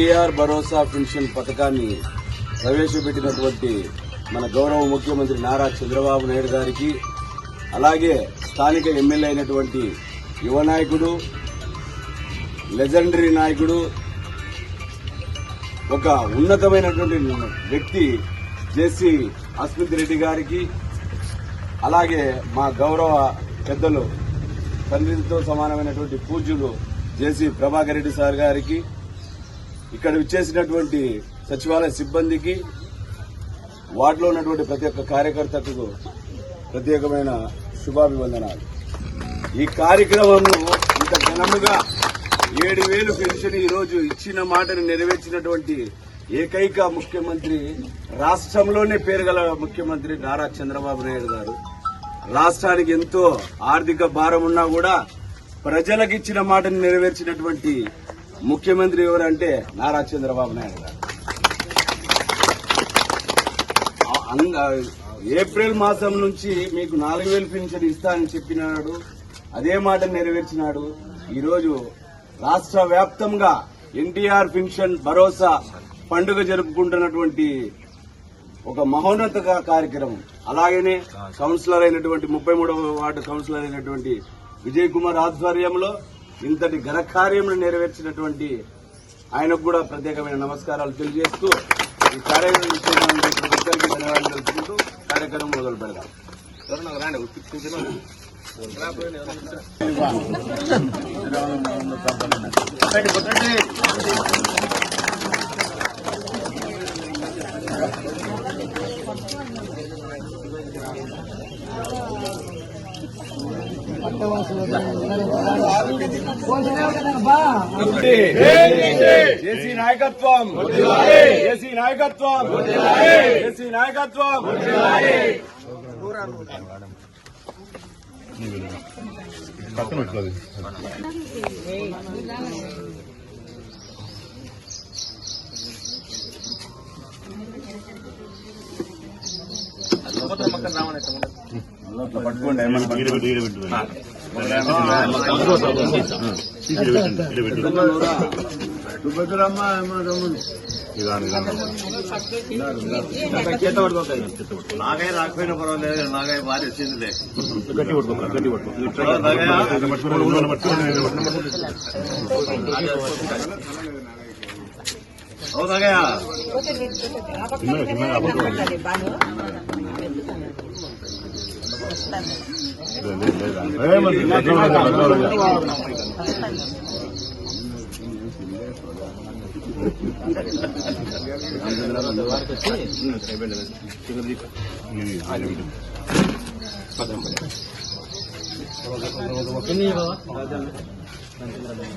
ఎన్టీఆర్ భరోసా pension పథకాన్ని ప్రవేశపెట్టినటువంటి మన గౌరవ ముఖ్యమంత్రి నారా చంద్రబాబు నాయుడు గారికి అలాగే స్థానిక ఎమ్మెల్యే అయినటువంటి యువ నాయకుడు లెజెండరీ నాయకుడు ఒక ఉన్నతమైనటువంటి వ్యక్తి జేసీ అస్మిత్ రెడ్డి గారికి అలాగే మా గౌరవ పెద్దలు తండ్రితో సమానమైనటువంటి పూజ్యులు జేసీ ప్రభాకర్ రెడ్డి సార్ గారికి ఇక్కడ విచ్చేసినటువంటి సచివాలయ సిబ్బందికి వార్డులో ఉన్నటువంటి ప్రతి ఒక్క కార్యకర్తకు ప్రత్యేకమైన శుభాభివందనాలు. ఈ కార్యక్రమంలో ఇంత ఘనముగా ఏడు వేలు పెన్షన్ ఈ రోజు ఇచ్చిన మాటను నెరవేర్చినటువంటి ఏకైక ముఖ్యమంత్రి రాష్ట్రంలోనే పేరుగల ముఖ్యమంత్రి నారా చంద్రబాబు నాయుడు గారు. రాష్ట్రానికి ఎంతో ఆర్థిక భారం ఉన్నా కూడా ప్రజలకు ఇచ్చిన మాటను నెరవేర్చినటువంటి ముఖ్యమంత్రి ఎవరంటే నారా చంద్రబాబు నాయుడు గారు. ఏప్రిల్ మాసం నుంచి మీకు నాలుగు వేలు పెన్షన్ ఇస్తానని చెప్పినాడు అదే మాట నెరవేర్చినాడు. ఈరోజు రాష్ట్ర వ్యాప్తంగా ఎన్టీఆర్ పెన్షన్ భరోసా పండుగ జరుపుకుంటున్నటువంటి ఒక మహోన్నత కార్యక్రమం. అలాగనే కౌన్సిలర్ అయినటువంటి ముప్పై మూడవ వార్డు కౌన్సిలర్ అయినటువంటి విజయ్ కుమార్ ఆధ్వర్యంలో ఇంతటి ఘనకార్యమును నెరవేర్చినటువంటి ఆయనకు కూడా ప్రత్యేకమైన నమస్కారాలు తెలియజేస్తూ ఈ కార్యక్రమం ప్రతి ఒక్కరికి ధన్యవాదాలు తెలుపుకుంటూ కార్యక్రమం మొదలు పెడదాం. జేసీ నాయకత్వం. జేసీ నాయకత్వం. జేసీ నాయకత్వం. పక్కన ఇదాని నాగయ్య రాకపోయినా పర్వాలేదు నాగయ్య భార్య వచ్చిందిలే గట్టి పట్టుకో గట్టి పట్టుకో 어다가うぞど